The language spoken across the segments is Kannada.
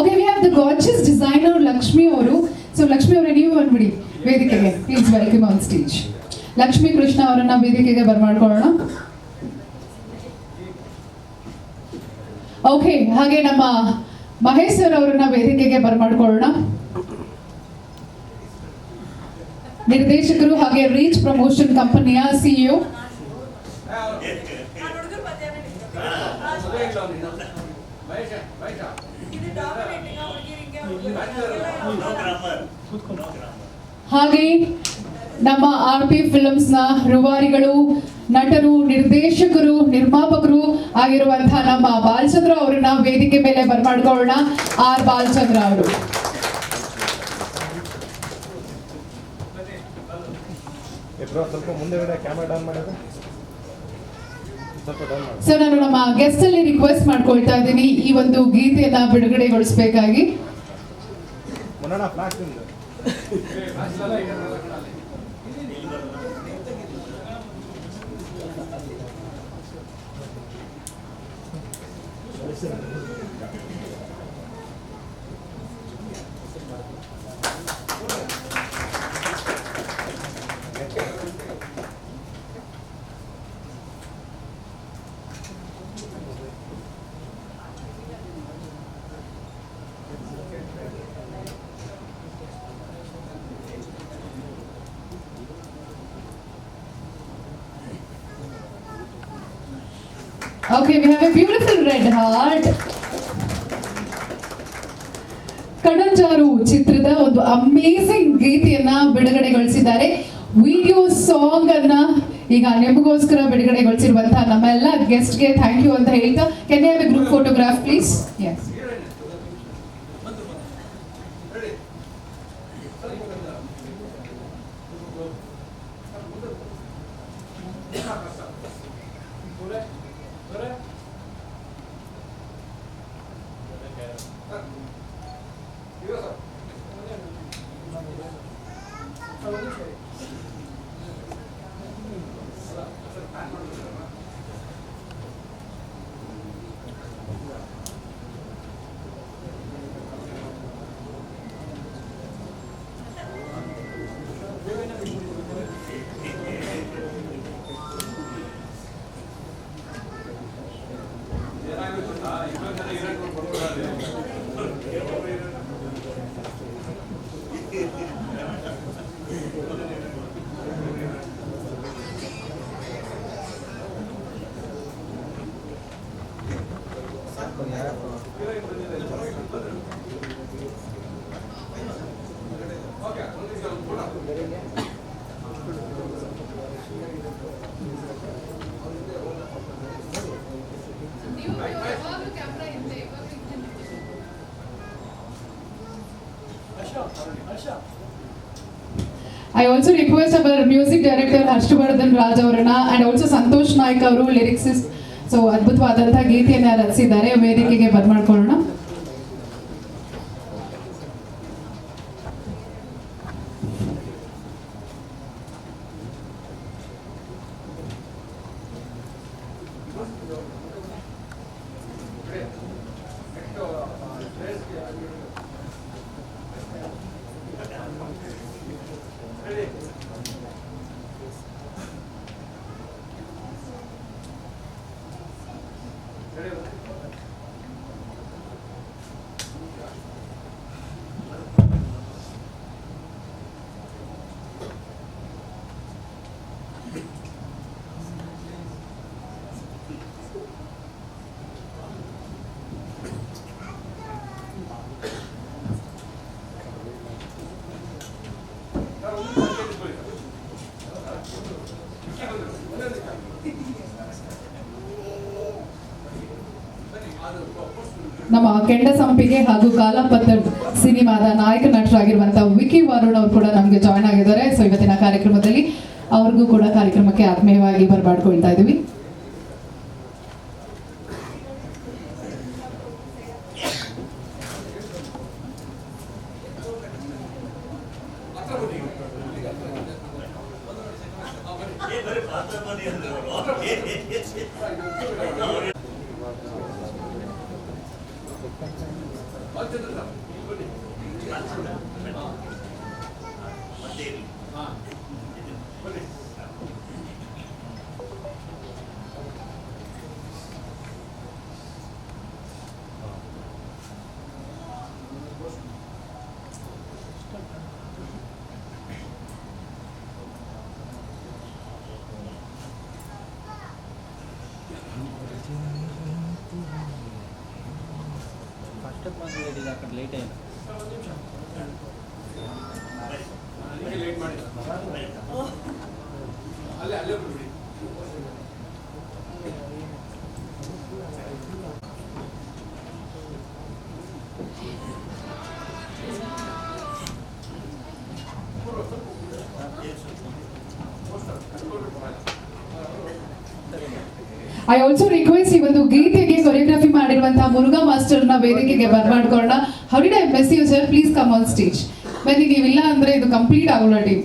Okay we have the gorgeous designer Lakshmi ಅವರು ಸೊ ಲಕ್ಷ್ಮಿ ಅವರೇ ನೀವು ಬಂದ್ಬಿಡಿ ವೇದಿಕೆಗೆ. Please welcome on stage Lakshmi Krishna ಅವರನ್ನ ವೇದಿಕೆಗೆ ಬರ್ಮಾಡ್ಕೊಳ್ಳೋಣ. ಓಕೆ ಹಾಗೆ ನಮ್ಮ ಮಹೇಶ್ ಸರ್ ಅವರನ್ನ ವೇದಿಕೆಗೆ ಬರ್ಮಾಡ್ಕೊಳ್ಳೋಣ. ನಿರ್ದೇಶಕರು ಹಾಗೆ ರೀಚ್ ಪ್ರಮೋಷನ್ ಕಂಪನಿಯ ಸಿಇಒ ಹಾಗೆ ನಮ್ಮ ಆರ್ ಪಿ ನ ರೂವಾರಿಗಳು, ನಟರು, ನಿರ್ದೇಶಕರು, ನಿರ್ಮಾಪಕರು ಆಗಿರುವಂತಹ ನಮ್ಮ ಬಾಲಚಂದ್ರ ಅವರನ್ನ ವೇದಿಕೆ ಮೇಲೆ ಬರ್ಮಾಡ್ಕೊಳ್ಳೋಣ. ಆರ್ ಬಾಲಚಂದ್ರ ಅವರು. ಸ್ವಲ್ಪ ಮುಂದೆಗಡೆ ಕ್ಯಾಮ್ರಾ ಡೌನ್ ಮಾಡೋದು. ಸೊ ನಾನು ನಮ್ಮ ಗೆಸ್ಟ್ ಅಲ್ಲಿ ರಿಕ್ವೆಸ್ಟ್ ಮಾಡ್ಕೊಳ್ತಾ ಇದ್ದೀನಿ. ಈ ಒಂದು ಗೀತೆಯನ್ನ ಬಿಡುಗಡೆಗೊಳಿಸಬೇಕಾಗಿ. Thank ಫ್ಲಾಶ್ ನಿಂದು okay we a beautiful red heart Kanajaru ಚಿತ್ರದ ಒಂದು ಅಮೇಸಿಂಗ್ ಗೀತೆಯನ್ನ ಬಿಡುಗಡೆಗೊಳಿಸಿದ್ದಾರೆ. ವಿಡಿಯೋ ಸಾಂಗ್ ಅನ್ನ ಈಗ ನಿಮಗೋಸ್ಕರ ಬಿಡುಗಡೆಗೊಳಿಸಿರುವಂತಹ ನಮ್ಮೆಲ್ಲ ಗೆಸ್ಟ್ಗೆ ಥ್ಯಾಂಕ್ ಯು ಅಂತ ಹೇಳ್ತಾ can a group photograph please as I also request our music director Harshavardhan Raj ಅವರನ್ನ ಅಂಡ್ ಆಲ್ಸೋ ಸಂತೋಷ್ ನಾಯ್ಕ್ ಅವರು ಲಿರಿಕ್ಸಿಸ್ಟ್ ಸೊ ಅದ್ಭುತವಾದಂತಹ ಗೀತೆಯನ್ನ ರಚಿಸಿದ್ದಾರೆ. ವೇದಿಕೆಗೆ ಬರ್ಮಾಡ್ಕೊಳ್ಳೋಣ ನಮ್ಮ ಕೆಂಡ ಸಂಪಿಗೆ ಹಾಗೂ ಕಾಲಪತ್ರ ಸಿನಿಮಾದ ನಾಯಕ ನಟರಾಗಿರುವಂತಹ ವಿಕಿ ವರುಣ್ ಅವರು ಕೂಡ ನಮಗೆ ಜಾಯ್ನ್ ಆಗಿದ್ದಾರೆ. ಸೊ ಇವತ್ತಿನ ಕಾರ್ಯಕ್ರಮದಲ್ಲಿ ಅವ್ರಿಗೂ ಕೂಡ ಕಾರ್ಯಕ್ರಮಕ್ಕೆ ಆತ್ಮೀಯವಾಗಿ ಬರಮಾಡ್ಕೊಳ್ತಾ ಇದ್ದೀವಿ. ఫస్ట్ ಲೇಟ್ ಅయింది ಅಲ್ಲೇ ಅಲ್ಲೇ ಐ ಆಲ್ಸೋ ರಿಕ್ವೆಸ್ಟ್ ಈ ಒಂದು ಗೀತೆಗೆ ಕೊರಿಯೋಗ್ರಫಿ ಮಾಡಿರುವಂತಹ ಮುರುಘಾ ಮಾಸ್ಟರ್ನ ವೇದಿಕೆಗೆ ಬರ್ಮಾಡ್ಕೊಳ್ಳೋಣ how did I miss you sir please come on stage ಬನ್ನಿ, ನೀವಿಲ್ಲ ಅಂದ್ರೆ ಇದು ಕಂಪ್ಲೀಟ್ ಆಗೋಲ್ಲ ಟೀಮ್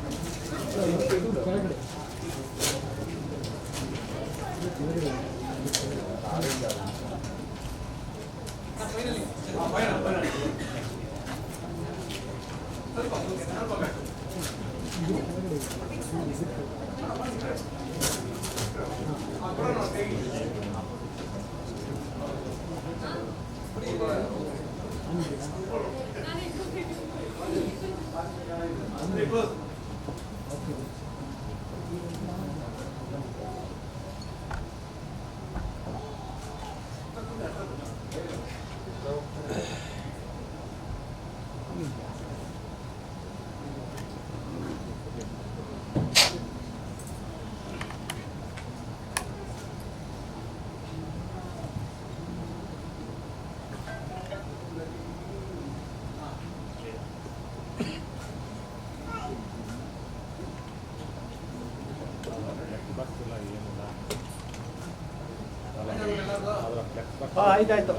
回来了，回来了。等会儿走，等会。あ、会いたいと。